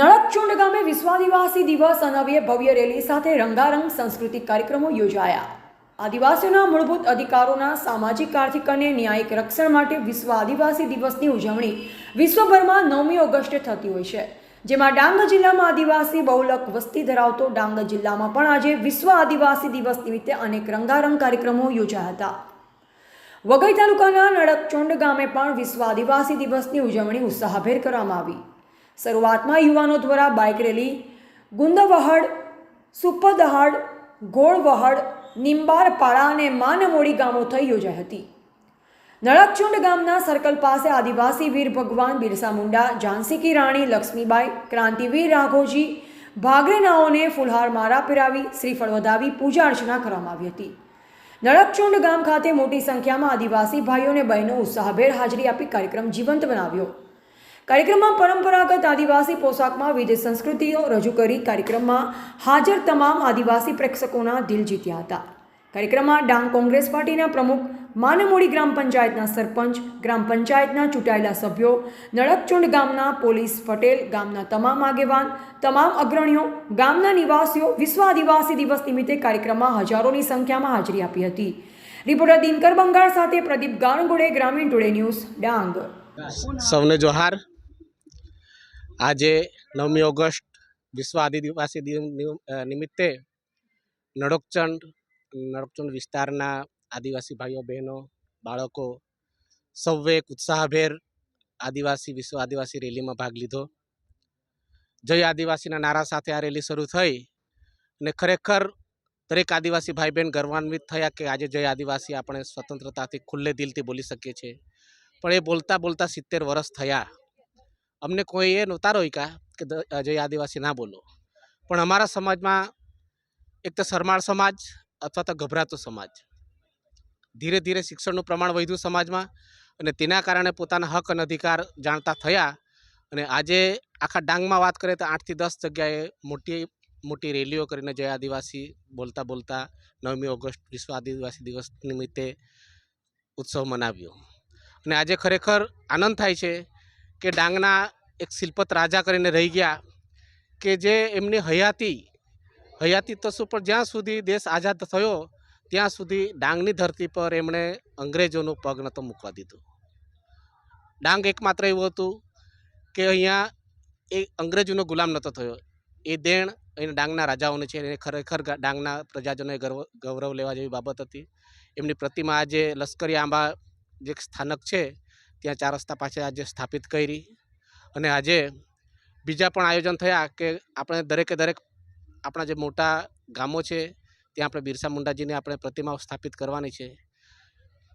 નળકચુંડ ગામે વિશ્વ આદિવાસી દિવસ અનવ્ય ભવ્ય રેલી સાથે રંગારંગ સાંસ્કૃતિક કાર્યક્રમો યોજાયા. આદિવાસીઓના મૂળભૂત અધિકારોના સામાજિક, આર્થિક અને ન્યાયિક રક્ષણ માટે વિશ્વ આદિવાસી દિવસની ઉજવણી વિશ્વભરમાં નવમી ઓગસ્ટે થતી હોય છે, જેમાં ડાંગ જિલ્લામાં આદિવાસી બહુલક વસ્તી ધરાવતો ડાંગ જિલ્લામાં પણ આજે વિશ્વ આદિવાસી દિવસ નિમિત્તે અનેક રંગારંગ કાર્યક્રમો યોજાયા હતા. વઘઈ તાલુકાના નડકચોંડ ગામે પણ વિશ્વ આદિવાસી દિવસની ઉજવણી ઉત્સાહભેર કરવામાં આવી. શરૂઆતમાં યુવાનો દ્વારા બાઇક રેલી, ગુંદવહડ, સુપદહડ, ગોળવહડ, નિંબારપાડા અને માનમોડી ગામો થઈ યોજાઈ હતી. નળકચુંડ ગામના સર્કલ પાસે આદિવાસી વીર ભગવાન બિરસા મુંડા ઝાંસી રાણી લક્ષ્મીબાઈ, ક્રાંતિવીર રાઘોજી, ભાગરેનાઓને ફુલહાર મારા પહેરાવી શ્રીફળ વધાવી પૂજા અર્ચના કરવામાં આવી હતી. નળકચુંડ ગામ ખાતે મોટી સંખ્યામાં આદિવાસી ભાઈઓ અને બહેનો ઉત્સાહભેર હાજરી આપી કાર્યક્રમ જીવંત બનાવ્યો. કાર્યક્રમમાં પરંપરાગત આદિવાસી પોશાકમાં વિવિધ સંસ્કૃતિઓ રજૂ કરી કાર્યક્રમમાં હાજર તમામ આદિવાસી પ્રેક્ષકોના દિલ જીત્યા હતા. કાર્યક્રમમાં ડાંગ કોંગ્રેસ પાર્ટીના પ્રમુખ માનમોડી ગ્રામ પંચાયતના સરપંચ, ગ્રામ પંચાયતના ચૂંટાયેલા સભ્યો, નળકચુંડ ગામના પોલીસ પટેલ, ગામના તમામ આગેવાન, તમામ અગ્રણીઓ, ગામના નિવાસીઓ વિશ્વ આદિવાસી દિવસ નિમિત્તે કાર્યક્રમમાં હજારોની સંખ્યામાં હાજરી આપી હતી. રિપોર્ટર દિનકર બંગાળ સાથે પ્રદીપ ગાણગુડે, ગ્રામીણ ટુડે ન્યૂઝ, ડાંગ. સૌને જોહાર. આજે નવમી ઓગસ્ટ, વિશ્વ આદિવાસી દિન નિમિત્તે નડોકચંડ નડોકચંડ વિસ્તારના આદિવાસી ભાઈઓ, બહેનો, બાળકો સૌએ એક ઉત્સાહભેર આદિવાસી, વિશ્વ આદિવાસી રેલીમાં ભાગ લીધો. જય આદિવાસીના નારા સાથે આ રેલી શરૂ થઈ અને ખરેખર દરેક આદિવાસી ભાઈ બહેન ગર્વાન્વિત થયા કે આજે જય આદિવાસી આપણે સ્વતંત્રતાથી ખુલ્લે દિલથી બોલી શકીએ છીએ. પણ એ બોલતા બોલતા સિત્તેર વર્ષ થયા. અમને કોઈ એ નહોતા રોક્યા કે જય આદિવાસી ના બોલો. પણ અમારા સમાજમાં એક તો શરમાળ સમાજ અથવા તો ગભરાતો સમાજ. ધીરે ધીરે શિક્ષણનું પ્રમાણ વધ્યું સમાજમાં અને તેના કારણે પોતાના હક અને અધિકાર જાણતા થયા અને આજે આખા ડાંગમાં વાત કરીએ તો આઠથી દસ જગ્યાએ મોટી મોટી રેલીઓ કરીને જય આદિવાસી બોલતા બોલતા નવમી ઓગસ્ટ વિશ્વ આદિવાસી દિવસ નિમિત્તે ઉત્સવ મનાવ્યો. અને આજે ખરેખર આનંદ થાય છે કે ડાંગના એક શિલ્પત રાજા કરીને રહી ગયા કે જે એમની હયાતી હયાતી તો શું, પણ જ્યાં સુધી દેશ આઝાદ થયો, ત્યાં સુધી ડાંગની ધરતી પર એમણે અંગ્રેજોનું પગ નહોતો મૂકવા દીધું. ડાંગ એકમાત્ર એવું હતું કે અહીંયા એ અંગ્રેજોનો ગુલામ નહોતો થયો. એ દેણ એને ડાંગના રાજાઓને છે, એને ખરેખર ડાંગના પ્રજાજનોએ ગૌરવ ગૌરવ લેવા જેવી બાબત હતી. એમની પ્રતિમા આજે લશ્કરી આંબા જે સ્થાનક છે ત્યાં ચાર રસ્તા પાસે આજે સ્થાપિત કરી અને આજે બીજા પણ આયોજન થયા કે આપણે દરેકે દરેક આપણા જે મોટા ગામો છે, ત્યાં આપણે બિરસા મુંડાજીની આપણે પ્રતિમાઓ સ્થાપિત કરવાની છે.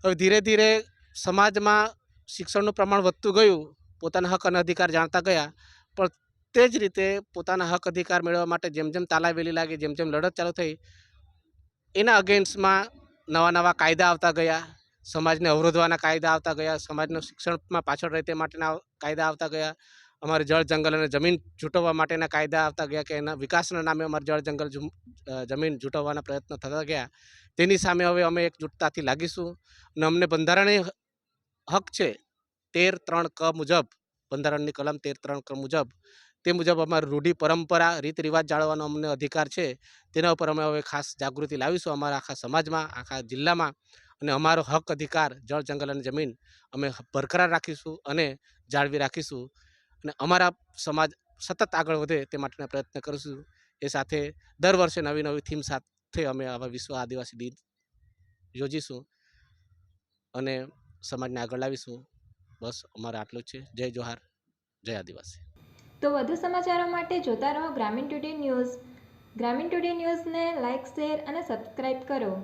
હવે ધીરે ધીરે સમાજમાં શિક્ષણનું પ્રમાણ વધતું ગયું, પોતાના હક અને અધિકાર જાણતા ગયા, પણ તે જ રીતે પોતાના હક અધિકાર મેળવવા માટે જેમ જેમ તાલાવેલી લાગી, જેમ જેમ લડત ચાલુ થઈ, એના અગેન્સ્ટમાં નવા નવા કાયદા આવતા ગયા સમાજને અવરોધવાના કાયદા આવતા ગયા, સમાજનું શિક્ષણમાં પાછળ રહે તે માટેના કાયદા આવતા ગયા, અમારે જળ જંગલ અને જમીન જૂટવવા માટેના કાયદા આવતા ગયા કે એના વિકાસના નામે અમારે જળ જંગલ જમીન જૂટવવાના પ્રયત્ન થતા ગયા. તેની સામે હવે અમે એકજૂટતાથી લાગીશું અને અમને બંધારણીય હક છે તેર ત્રણ ક મુજબ, બંધારણની કલમ તેર ત્રણ ક મુજબ. તે મુજબ અમારી રૂઢિ પરંપરા, રીત રિવાજ જાળવવાનો અમને અધિકાર છે. તેના ઉપર અમે હવે ખાસ જાગૃતિ લાવીશું અમારા આખા સમાજમાં, આખા જિલ્લામાં. અને અમારો હક, અધિકાર, જળ, જંગલ અને જમીન અમે બરકરાર રાખીશું અને જાળવી રાખીશું. અને અમારા સમાજ સતત આગળ વધે તે માટેના પ્રયત્ન કરીશું. એ સાથે દર વર્ષે નવી નવી થીમ સાથે અમે આવા વિશ્વ આદિવાસી દિન યોજીશું અને સમાજને આગળ લાવીશું. બસ અમારે આટલું જ છે. જય જોહાર. જય આદિવાસી. તો વધુ સમાચારો માટે જોતા રહો Gramin today news. Gramin today ન્યૂઝને લાઇક શેર અને સબસ્ક્રાઇબ કરો.